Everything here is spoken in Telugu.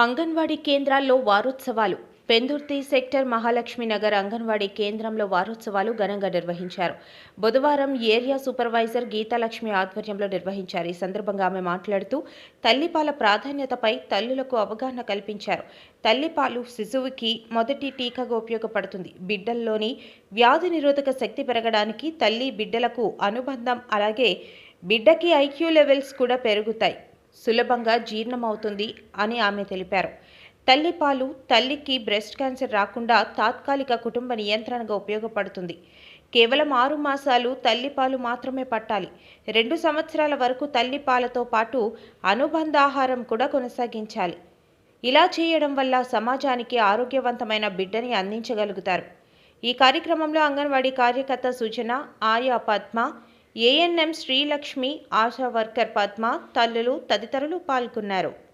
అంగన్వాడీ కేంద్రాల్లో వారోత్సవాలు. పెందుర్తి సెక్టర్ మహాలక్ష్మి నగర్ అంగన్వాడీ కేంద్రంలో వారోత్సవాలు ఘనంగా నిర్వహించారు. బుధవారం ఏరియా సూపర్వైజర్ గీతాలక్ష్మి ఆధ్వర్యంలో నిర్వహించారు. ఈ సందర్భంగా ఆమె మాట్లాడుతూ తల్లిపాల ప్రాధాన్యతపై తల్లులకు అవగాహన కల్పించారు. తల్లిపాలు శిశువుకి మొదటి టీకాగా ఉపయోగపడుతుంది. బిడ్డల్లోని వ్యాధి నిరోధక శక్తి పెరగడానికి తల్లి బిడ్డలకు అనుబంధం అలాగే బిడ్డకి ఐక్యూ లెవెల్స్ కూడా పెరుగుతాయి. సులభంగా జీర్ణమవుతుంది అని ఆమె తెలిపారు. తల్లిపాలు తల్లికి బ్రెస్ట్ క్యాన్సర్ రాకుండా తాత్కాలిక కుటుంబ నియంత్రణగా ఉపయోగపడుతుంది. కేవలం ఆరు మాసాలు తల్లిపాలు మాత్రమే పట్టాలి. రెండు సంవత్సరాల వరకు తల్లిపాలతో పాటు అనుబంధాహారం కూడా కొనసాగించాలి. ఇలా చేయడం వల్ల సమాజానికి ఆరోగ్యవంతమైన బిడ్డని అందించగలుగుతారు. ఈ కార్యక్రమంలో అంగన్వాడీ కార్యకర్త సూచన ఆయా Padma ANM Srilakshmi ASHA worker Padma తల్లులు తదితరులు పాల్గొన్నారు.